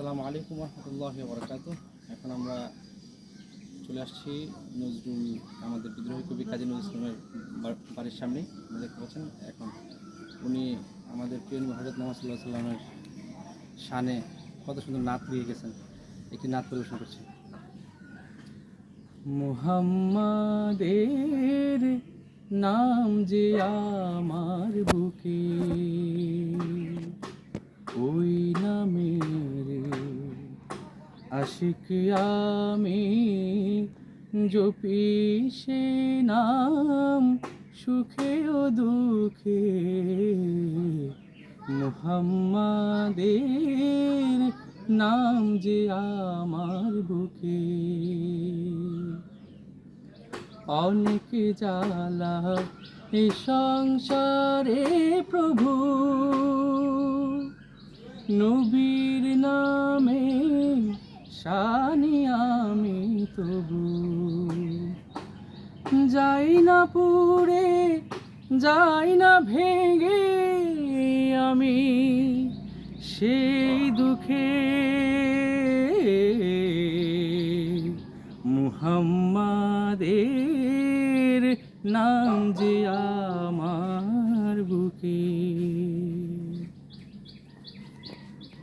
আসসালামু আলাইকুম রহমতুল্লাহ বরকাত এখন আমরা চলে আসছি নজরুল, আমাদের বিদ্রোহী কবি কাজী নজরুল ইসলামের বাড়ির সামনে দেখতে পাচ্ছেন। এখন উনি আমাদের প্রিয় হজরত মোহাম্মদ সাল্লামের শানে কত সুন্দর নাচ দিয়ে গেছেন। একটি নাচ পরিবেশন করছি। মুহাম্মাদের নাম যে আমার বুকে আশিক আমি জপি সে নাম সুখে ও দুঃখে মুহাম্মাদের নাম যে আমার বুকে। অনেক জ্বালা এ সংসারে প্রভু, নবীর নামে তবু যাই না পুরে যাই না ভেঙে আমি সেই দুঃখে। মুহাম্মাদের নাম যে আমার